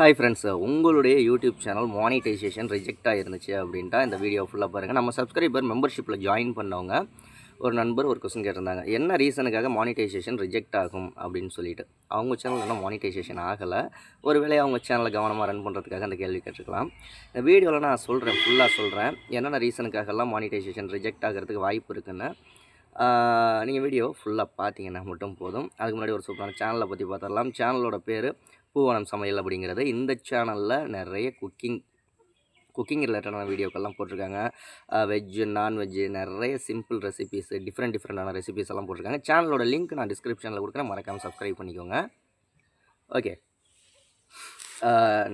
Hi friends உங்களுடைய YouTube channel monetisation reject ஆகிருந்துச்சு அப்படின்ட்டா இந்த வீடியோ ஃபுல்லாக பாருங்கள் நம்ம சப்ஸ்கிரைபர் மெம்பர்ஷிப்பில் ஜாயின் பண்ணவங்க ஒரு நண்பர் ஒரு கொஸ்டின் கேட்டிருந்தாங்க என்ன ரீசனுக்காக மானிட்டைசேஷன் ரிஜெக்ட் ஆகும்? அப்படின்னு சொல்லிட்டு. அவங்க சேனல் இன்னும் மானிட்டைசேஷன் ஆகலை. ஒருவேளை அவங்க சேனலை கவனமாக ரன் பண்ணுறதுக்காக அந்த கேள்வி கேட்டிருக்கலாம். இந்த வீடியோவில் நான் சொல்கிறேன் ஃபுல்லாக சொல்கிறேன் என்னென்ன ரீசனுக்காகலாம் மானிட்டைசேஷன் ரிஜெக்ட் ஆகிறதுக்கு வாய்ப்பு இருக்குன்னு. நீங்கள் வீடியோ ஃபுல்லாக பார்த்தீங்கன்னா மட்டும் போதும். அதுக்கு முன்னாடி ஒரு சூப்பரான சேனலை பற்றி பார்த்துடலாம். சேனலோட பேர் பூவனம் சமையல் அப்படிங்கிறது இந்த சேனலில் நிறைய குக்கிங் குக்கிங் ரிலேட்டடான வீடியோக்கெல்லாம் போட்டிருக்காங்க. வெஜ்ஜு நான்வெஜ்ஜு நிறைய சிம்பிள் ரெசிபீஸ் டிஃப்ரெண்ட் டிஃப்ரெண்ட்டான ரெசிபீஸ் எல்லாம் போட்டிருக்காங்க. சேனலோட லிங்க் நான் டிஸ்கிரிப்ஷனில் கொடுக்குறேன். மறக்காமல் சப்ஸ்கிரைப் பண்ணிக்கோங்க. ஓகே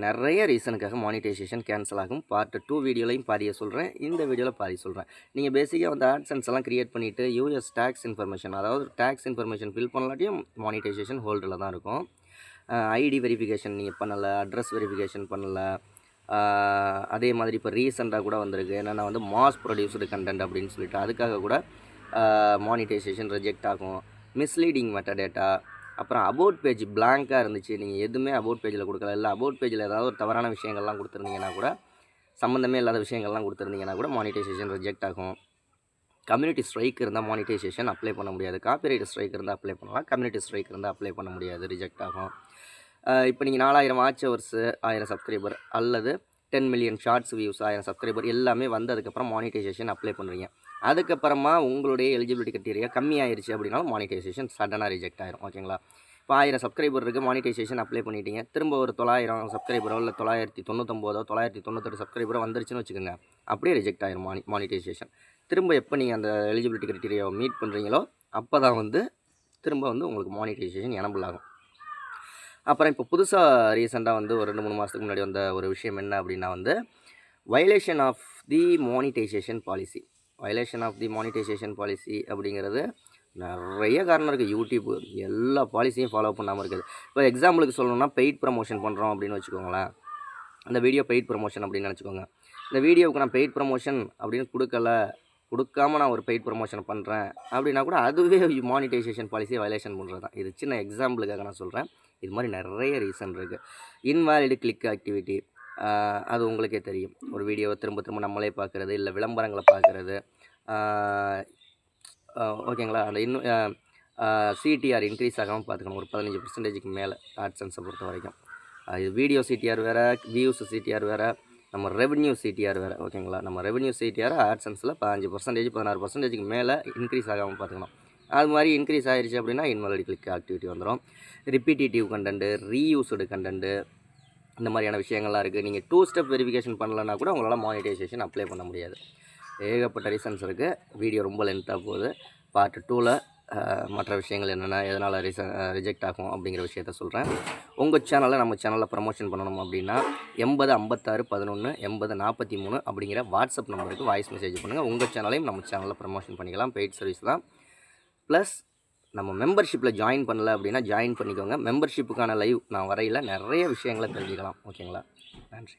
நிறைய ரீசனுக்காக மானிட்டைசேஷன் கேன்சல் ஆகும். பார்ட் டூ வீடியோலையும் பாதியை சொல்கிறேன் இந்த வீடியோவில் பாதி சொல்கிறேன் நீங்கள் பேசிக்காக வந்து ஆட்சன்ஸ் எல்லாம் க்ரியேட் பண்ணிவிட்டு யூஎஸ் டேக்ஸ் இன்ஃபர்மேஷன் அதாவது டேக்ஸ் இன்ஃபர்மேஷன் ஃபில் பண்ணலாட்டியும் மானிட்டைசேஷன் ஹோல்டில் தான் இருக்கும். ஐடி வெரிஃபிகேஷன் நீங்கள் பண்ணலை அட்ரஸ் வெரிஃபிகேஷன் பண்ணலை அதே மாதிரி இப்போ ரீசெண்டாக கூட வந்திருக்கு. என்னென்னா வந்து மாஸ் ப்ரொடியூஸ்டு கண்டென்ட் அப்படின்னு சொல்லிட்டு அதுக்காக கூட மானிட்டைசேஷன் ரிஜெக்ட் ஆகும். மிஸ்லீடிங் மெட்டடேட்டா அப்புறம் அபவுட் பேஜ் பிளாங்காக இருந்துச்சு. நீங்கள் எதுவுமே அபவுட் பேஜில் கொடுக்கல. இல்லை அபவுட் பேஜில் ஏதாவது ஒரு தவறான விஷயங்கள்லாம் கொடுத்துருந்தீங்கன்னா கூட சம்மந்தமே இல்லாத விஷயங்கள்லாம் கொடுத்துருந்தீங்கன்னா கூட மானிட்டைசேஷன் ரிஜெக்ட் ஆகும். கம்யூனிட்டி ஸ்ட்ரைக் இருந்தால் மானிட்டைசேஷன் அப்ளை பண்ண முடியாது. காப்பிரைட் ஸ்ட்ரைக் இருந்தால் அப்ளை பண்ணலாம். கம்யூனிட்டி ஸ்ட்ரைக் இருந்தால் அப்ளை பண்ண முடியாது. ரிஜெக்ட் ஆகும். இப்போ நீங்கள் நாலாயிரம் வாட்ச் ஹவர்ஸு ஆயிரம் சப்ஸ்கிரைபர் அல்லது டென் மில்லியன் ஷார்ட்ஸ் வியூஸ் ஆயிரம் சப்ஸ்கிரைபர் எல்லாமே வந்ததுக்கப்புறம் மானிட்டைசேஷன் அப்ளை பண்ணுறீங்க அதுக்கப்புறமா உங்களுடைய எலிஜிபிலிட்டி கிட்டீரியா கம்மியாயிருச்சு அப்படின்னாலும் மானிட்டைசேஷன் சடனாக ரிஜெக்ட் ஆயிரும். ஓகேங்களா இப்போ ஆயிரம் சப்ஸ்கிரைபர் இருக்குது மானிட்டைசேஷன் அப்ளை பண்ணிட்டீங்க. திரும்ப ஒரு தொள்ளாயிரம் சப்ஸ்கிரைபரோ இல்லை தொள்ளாயிரத்தி தொண்ணூத்தொம்போதோ தொள்ளாயிரத்தி தொண்ணூத்தெட்டு சப்ஸ்கிரைபரோ வந்துருச்சுன்னு வச்சுக்கோங்க. அப்படியே ரிஜெக்ட் ஆயிரும் மானி மானிட்டைசேஷன் திரும்ப எப்போ நீங்கள் அந்த எலிஜிபிலிட்டி கிரிட்டீரியாவை மீட் பண்ணுறீங்களோ அப்போ தான் வந்து திரும்ப வந்து உங்களுக்கு மானிட்டைசேஷன் எனபிள் ஆகும். அப்புறம் இப்போ புதுசாக ரீசெண்டாக வந்து ஒரு ரெண்டு மூணு மாதத்துக்கு முன்னாடி வந்த ஒரு விஷயம் என்ன அப்படின்னா வந்து violation of the monetisation policy violation of the monetisation policy அப்படிங்கிறது நிறைய காரணம் இருக்குது யூடியூப் எல்லா பாலிசியும் ஃபாலோ பண்ணாமல் இருக்குது. இப்போ எக்ஸாம்பிளுக்கு சொல்லணும்னா பெய்ட் ப்ரமோஷன் பண்ணுறோம் அப்படின்னு வச்சுக்கோங்களேன். அந்த வீடியோ பெய்ட் ப்ரமோஷன் அப்படின்னு நினச்சிக்கோங்க. இந்த வீடியோவுக்கு நான் பெய்ட் ப்ரமோஷன் அப்படின்னு கொடுக்கல கொடுக்காம நான் ஒரு பெய்ட் ப்ரமோஷன் பண்ணுறேன் அப்படின்னா கூட அதுவே மானிட்டைசேஷன் பாலிசியை வயலேஷன் பண்ணுறது தான் இது சின்ன எக்ஸாம்பிளுக்காக நான் சொல்கிறேன் இது மாதிரி நிறைய ரீசன் இருக்குது இன்வாலிடு கிளிக் ஆக்டிவிட்டி அது உங்களுக்கே தெரியும். ஒரு வீடியோவை திரும்ப திரும்ப நம்மளே பார்க்குறது இல்லை விளம்பரங்களை பார்க்குறது ஓகேங்களா? அந்த இன்னும் சிடிஆர் இன்க்ரீஸ் ஆகாமல் பார்த்துக்கணும். ஒரு பதினஞ்சு பர்சன்டேஜுக்கு மேலே ஆட்சன்ஸை பொறுத்த வரைக்கும். இது வீடியோ சிடிஆர் வேறு வியூஸ் சிடிஆர் வேறு நம்ம ரெவன்யூ சிடிஆர் வேறு ஓகேங்களா? நம்ம ரெவன்யூ சிடிஆர் ஆட்சன்ஸில் பதினஞ்சு பர்சன்டேஜ் பதினாறு பர்சன்டேஜுக்கு மேலே இன்க்ரீஸ் ஆகாமல் பார்த்துக்கணும். அது மாதிரி இன்க்ரீஸ் ஆகிடுச்சு அப்படின்னா இன்வாலிட் கிளிக் ஆக்டிவிட்டி வந்துடும் ரிப்பீட்டேட்டிவ் கண்டென்ட்டு ரீயூஸ்டு கண்டென்ட்டு இந்த மாதிரியான விஷயங்கள்லாம் இருக்குது நீங்கள் டூ ஸ்டெப் வெரிஃபிகேஷன் பண்ணலன்னா கூட உங்களால் மானிட்டைசேஷன் அப்ளை பண்ண முடியாது. ஏகப்பட்ட ரீசன்ஸ் இருக்குது வீடியோ ரொம்ப லென்த்தாக போகுது. பார்ட் டூவில் மற்ற விஷயங்கள் என்னென்ன எதனால் ரிச ரிஜெக்ட் ஆகும் அப்படிங்கிற விஷயத்த சொல்கிறேன் உங்கள் சேனலை நம்ம சேனலில் ப்ரமோஷன் பண்ணணும் அப்படின்னா எண்பது ஐம்பத்தாறு பதினொன்று எண்பது நாற்பத்தி மூணு அப்படிங்கிற வாட்ஸ்அப் நம்பருக்கு வாய்ஸ் மெசேஜ் பண்ணுங்கள் உங்கள் சேனலையும் நம்ம சேனலில் ப்ரமோஷன் பண்ணிக்கலாம். பெய்ட் சர்வீஸ் தான். ப்ளஸ் நம்ம மெம்பர்ஷிப்பில் ஜாயின் பண்ணல அப்படின்னா ஜாயின் பண்ணிக்கோங்க. மெம்பர்ஷிப்புக்கான லைவ் நான் வரையில் நிறைய விஷயங்களை தெரிஞ்சுக்கலாம். ஓகேங்களா நன்றி.